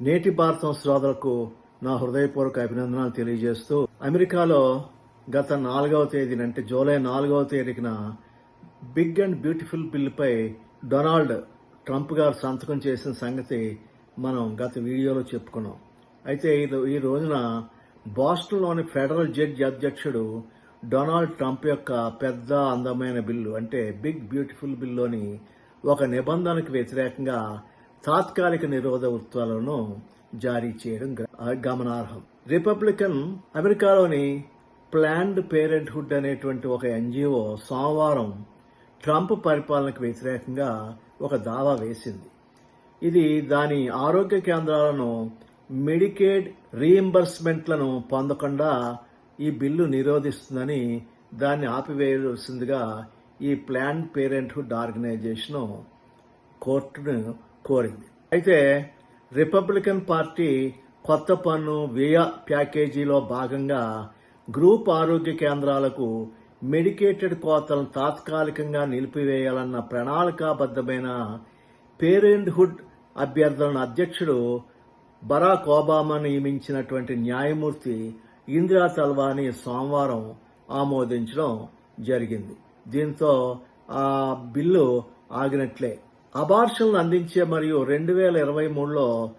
నేటి భారతం శ్రోతలకు నా హృదయపూర్వక అభినందనలు తెలియజేస్తూ అమెరికాలో గత నాలుగవ తేదీన అంటే జూలై నాలుగవ తేదీన బిగ్ అండ్ బ్యూటిఫుల్ బిల్లుపై డొనాల్డ్ ట్రంప్ గారు సంతకం చేసిన సంగతి మనం గత వీడియోలో చెప్పుకున్నాం. అయితే ఈ- ఈ రోజున బాస్టన్లోని ఫెడరల్ జడ్జి అధ్యక్షుడు డొనాల్డ్ ట్రంప్ యొక్క పెద్ద అందమైన బిల్లు అంటే బిగ్ బ్యూటిఫుల్ బిల్లులోని ఒక నిబంధనకు వ్యతిరేకంగా తాత్కాలిక నిరోధ ఉత్తర్వులను జారీ చేయడం గమనార్హం. రిపబ్లికన్ అమెరికాలోని ప్లాన్డ్ పేరెంట్హుడ్ అనేటువంటి ఒక ఎన్జిఓ సోమవారం ట్రంప్ పరిపాలనకు వ్యతిరేకంగా ఒక దావా వేసింది. ఇది దాని ఆరోగ్య కేంద్రాలను మెడికేడ్ రీఎంబర్స్మెంట్లను పొందకుండా ఈ బిల్లు నిరోధిస్తుందని దాన్ని ఆపివేయవలసిందిగా ఈ ప్లాన్ పేరెంట్హుడ్ ఆర్గనైజేషన్ కోర్టును కోరింది. అయితే రిపబ్లికన్ పార్టీ కొత్త పన్ను వ్యయ ప్యాకేజీలో భాగంగా గ్రూప్ ఆరోగ్య కేంద్రాలకు మెడికేటెడ్ కోతలను తాత్కాలికంగా నిలిపివేయాలన్న ప్రణాళికాబద్ధమైన పేరెంట్హుడ్ అభ్యర్థులను అధ్యక్షుడు బరాక్ ఒబామా నియమించినటువంటి న్యాయమూర్తి ఇందిరా తల్వాని సోమవారం ఆమోదించడం జరిగింది. దీంతో ఆ బిల్లు ఆగినట్లే. అబార్షన్లు అందించే మరియు రెండు వేల ఇరవై మూడులో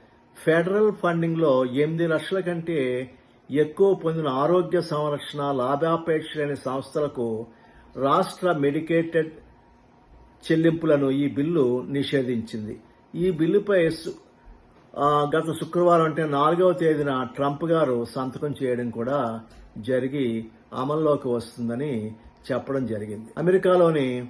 ఫెడరల్ ఫండింగ్లో ఎనిమిది లక్షల కంటే ఎక్కువ పొందిన ఆరోగ్య సంరక్షణ లాభాపేక్ష లేని సంస్థలకు రాష్ట్ర మెడికేటెడ్ చెల్లింపులను ఈ బిల్లు నిషేధించింది. ఈ బిల్లుపై సు- గత శుక్రవారం అంటే నాలుగవ తేదీన ట్రంప్ గారు సంతకం చేయడం కూడా జరిగి అమల్లోకి వస్తుందని చెప్పడం జరిగింది. అమెరికాలోని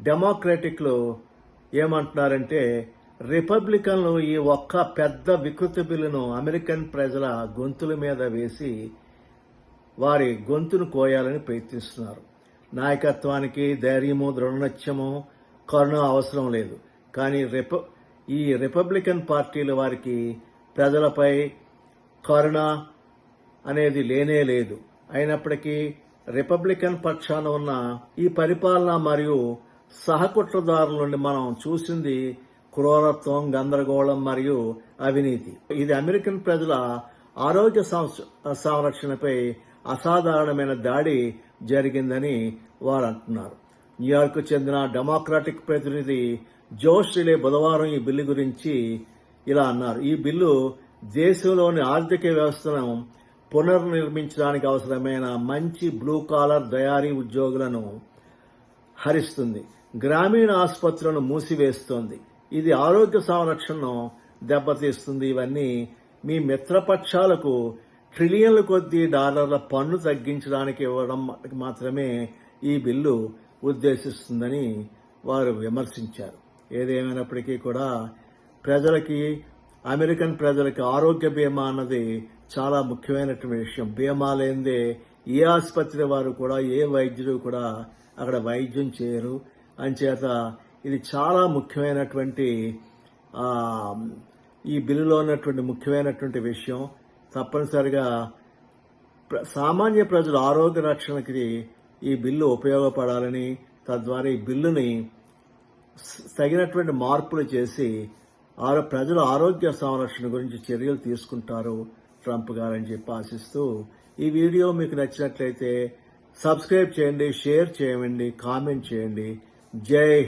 డెమోక్రటిక్లు ఏమంటున్నారంటే రిపబ్లికన్లు ఈ ఒక్క పెద్ద వికృతి బిల్లును అమెరికన్ ప్రజల గొంతుల మీద వేసి వారి గొంతును కోయాలని ప్రయత్నిస్తున్నారు. నాయకత్వానికి ధైర్యము దృఢనిత్యము కరుణ అవసరం లేదు. కానీ రిప ఈ రిపబ్లికన్ పార్టీలు వారికి ప్రజలపై కరుణ అనేది లేనే లేదు. అయినప్పటికీ రిపబ్లికన్ పక్షాన ఉన్న ఈ పరిపాలన మరియు సహకుట్రదారుల నుండి మనం చూసింది క్రూరత్వం గందరగోళం మరియు అవినీతి. ఇది అమెరికన్ ప్రజల ఆరోగ్య సంస్- సంరక్షణపై అసాధారణమైన దాడి జరిగిందని వారు అంటున్నారు న్యూయార్క్ చెందిన డెమోక్రాటిక్ ప్రతినిధి జోష్ రిలే బుధవారం ఈ బిల్లు గురించి ఇలా అన్నారు. ఈ బిల్లు దేశంలోని ఆర్థిక వ్యవస్థను పునర్నిర్మించడానికి అవసరమైన మంచి బ్లూ కాలర్ తయారీ ఉద్యోగులను హరిస్తుంది. గ్రామీణ ఆసుపత్రులను మూసివేస్తోంది. ఇది ఆరోగ్య సంరక్షణను దెబ్బతీస్తుంది. ఇవన్నీ మీ మిత్రపక్షాలకు ట్రిలియన్ల కొద్దీ డాలర్ల పన్ను తగ్గించడానికి ఇవ్వడం మాత్రమే ఈ బిల్లు ఉద్దేశిస్తుందని వారు విమర్శించారు. ఏదేమైనప్పటికీ కూడా ప్రజలకి అమెరికన్ ప్రజలకి ఆరోగ్య బీమా అన్నది చాలా ముఖ్యమైనటువంటి విషయం. బీమా లేనిదే ఏ ఆసుపత్రి వారు కూడా ఏ వైద్యుడు కూడా అక్కడ వైద్యం చేయరు. అంచేత ఇది చాలా ముఖ్యమైనటువంటి ఈ బిల్లులో ఉన్నటువంటి ముఖ్యమైనటువంటి విషయం. తప్పనిసరిగా ప్ర- సామాన్య ప్రజల ఆరోగ్య రక్షణకి ఈ బిల్లు ఉపయోగపడాలని తద్వారా ఈ బిల్లుని తగినటువంటి మార్పులు చేసి ఆరో ప్రజల ఆరోగ్య సంరక్షణ గురించి చర్యలు తీసుకుంటారు ట్రంప్ గారని చెప్పి ఆశిస్తూ ఈ వీడియో మీకు నచ్చినట్లయితే సబ్స్క్రైబ్ చేయండి షేర్ చేయండి కామెంట్ చేయండి. Jai